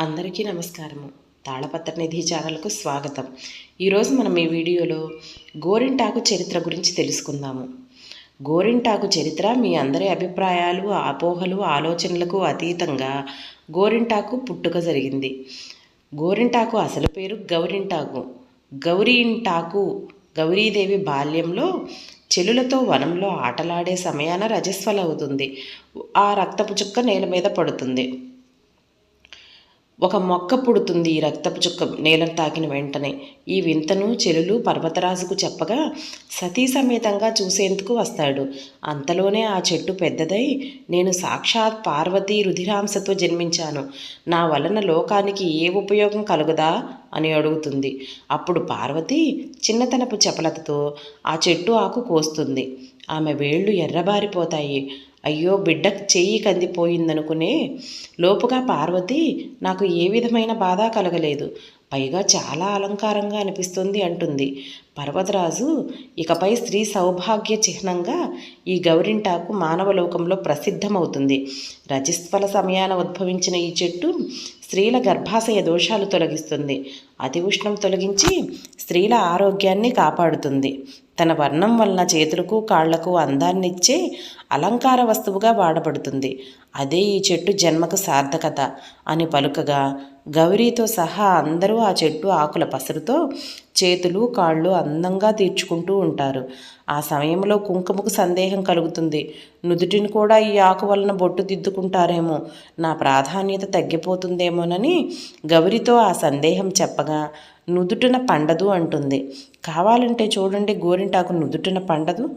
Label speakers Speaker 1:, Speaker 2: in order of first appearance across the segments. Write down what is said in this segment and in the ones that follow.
Speaker 1: అందరికీ నమస్కారము. తాళపత్ర నిధి ఛానల్కు స్వాగతం. ఈరోజు మనం ఈ వీడియోలో గోరింటాకు చరిత్ర గురించి తెలుసుకుందాము. గోరింటాకు చరిత్ర మీ అందరి అభిప్రాయాలు అపోహలు ఆలోచనలకు అతీతంగా గోరింటాకు పుట్టుక జరిగింది. గోరింటాకు అసలు పేరు గౌరింటాకు. గౌరీంటాకు గౌరీదేవి బాల్యంలో చెలులతో వనంలో ఆటలాడే సమయాన రజస్వలవుతుంది. ఆ రక్తపు చుక్క నేల మీద పడుతుంది. ఒక మొక్క పుడుతుంది ఈ రక్తపు చుక్క నేలను తాకిన వెంటనే. ఈ వింతను చెలులు పర్వతరాజుకు చెప్పగా సతీ సమేతంగా చూసేందుకు వస్తాడు. అంతలోనే ఆ చెట్టు పెద్దదై నేను సాక్షాత్ పార్వతీ రుధిరాంశతో జన్మించాను. నా వలన లోకానికి ఏ ఉపయోగం కలుగుదా? అని అడుగుతుంది. అప్పుడు పార్వతి చిన్నతనపు చపలతతో ఆ చెట్టు ఆకు కోస్తుంది. ఆమె వేళ్ళు ఎర్రబారిపోతాయి. అయ్యో బిడ్డ చెయ్యి కందిపోయిందనుకునే లోపుగా పార్వతి నాకు ఏ విధమైన బాధ కలగలేదు. పైగా చాలా అలంకారంగా అనిపిస్తుంది అంటుంది. పర్వతరాజు ఇకపై స్త్రీ సౌభాగ్య చిహ్నంగా ఈ గౌరింటాకు మానవలోకంలో ప్రసిద్ధమవుతుంది. రజస్వల సమయాన ఉద్భవించిన ఈ చెట్టు స్త్రీల గర్భాశయ దోషాలు తొలగిస్తుంది. అతి ఉష్ణం తొలగించి స్త్రీల ఆరోగ్యాన్ని కాపాడుతుంది. తన వర్ణం వలన చేతులకు కాళ్ళకు అందాన్నిచ్చే అలంకార వస్తువుగా వాడబడుతుంది. అదే ఈ చెట్టు జన్మకు సార్థకత అని పలుకగా గౌరీతో సహా అందరూ ఆ చెట్టు ఆకుల పసరుతో చేతులు కాళ్ళు అందంగా తీర్చుకుంటూ ఉంటారు. ఆ సమయంలో కుంకుమకు సందేహం కలుగుతుంది. నుదుటిని కూడా ఈ ఆకు వలన బొట్టు దిద్దుకుంటారేమో. నా ప్రాధాన్యత తగ్గిపోతుందేమోనని గౌరితో ఆ సందేహం చెప్పగా నుదుటిన పండదు అంటుంది. కావాలంటే చూడండి గోరింటాకు నుదుటిన పండదు.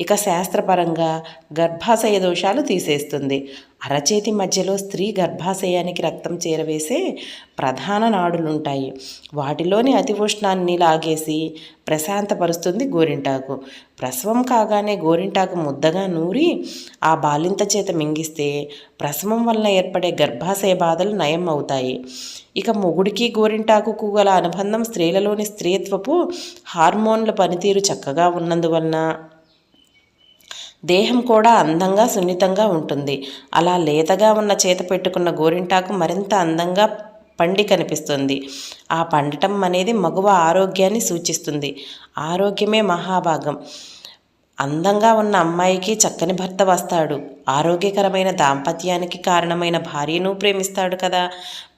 Speaker 1: ఇక శాస్త్రపరంగా గర్భాశయ దోషాలు తీసేస్తుంది. అరచేతి మధ్యలో స్త్రీ గర్భాశయానికి రక్తం చేరవేసే ప్రధాన నాడులుంటాయి. వాటిలోని అతి ఉష్ణాన్ని లాగేసి ప్రశాంతపరుస్తుంది గోరింటాకు. ప్రసవం కాగానే గోరింటాకు ముద్దగా నూరి ఆ బాలింత చేత మింగిస్తే ప్రసవం వలన ఏర్పడే గర్భాశయ బాధలు నయం అవుతాయి. ఇక మొగుడికి గోరింటాకుకు గల అనుబంధం స్త్రీలలోని స్త్రీత్వపు హార్మోన్ల పనితీరు చక్కగా ఉన్నందువలన దేహం కూడా అందంగా సున్నితంగా ఉంటుంది. అలా లేతగా ఉన్న చేత పెట్టుకున్న గోరింటాకు మరింత అందంగా పండి కనిపిస్తుంది. ఆ పండటం అనేది మగువ ఆరోగ్యాన్ని సూచిస్తుంది. ఆరోగ్యమే మహాభాగం. అందంగా ఉన్న అమ్మాయికి చక్కని భర్త వస్తాడు. ఆరోగ్యకరమైన దాంపత్యానికి కారణమైన భార్యను ప్రేమిస్తాడు కదా.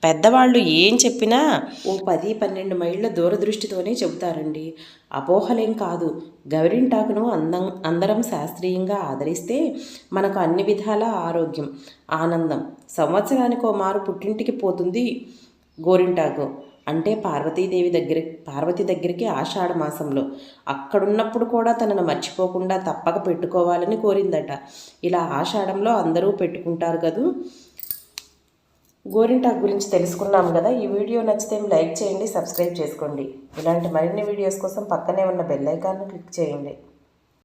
Speaker 1: పెద్దవాళ్ళు ఏం చెప్పినా ఓ పది పన్నెండు మైళ్ళ దూరదృష్టితోనే చెబుతారండి. అపోహలేం కాదు. గౌరింటాకును అందం అందరం శాస్త్రీయంగా ఆదరిస్తే మనకు అన్ని విధాల ఆరోగ్యం ఆనందం. సంవత్సరానికో మారు పుట్టింటికి పోతుంది. గోరింటాకు. అంటే పార్వతీదేవి దగ్గర పార్వతి దగ్గరికి ఆషాఢ మాసంలో. అక్కడున్నప్పుడు కూడా తనను మర్చిపోకుండా తప్పక పెట్టుకోవాలని కోరిందట. ఇలా ఆషాఢంలో అందరూ పెట్టుకుంటారు కదూ? గోరింటాకు గురించి తెలుసుకున్నాం కదా. ఈ వీడియో నచ్చితే లైక్ చేయండి సబ్స్క్రైబ్ చేసుకోండి. ఇలాంటి మరిన్ని వీడియోస్ కోసం పక్కనే ఉన్న బెల్ ఐకాన్ను క్లిక్ చేయండి.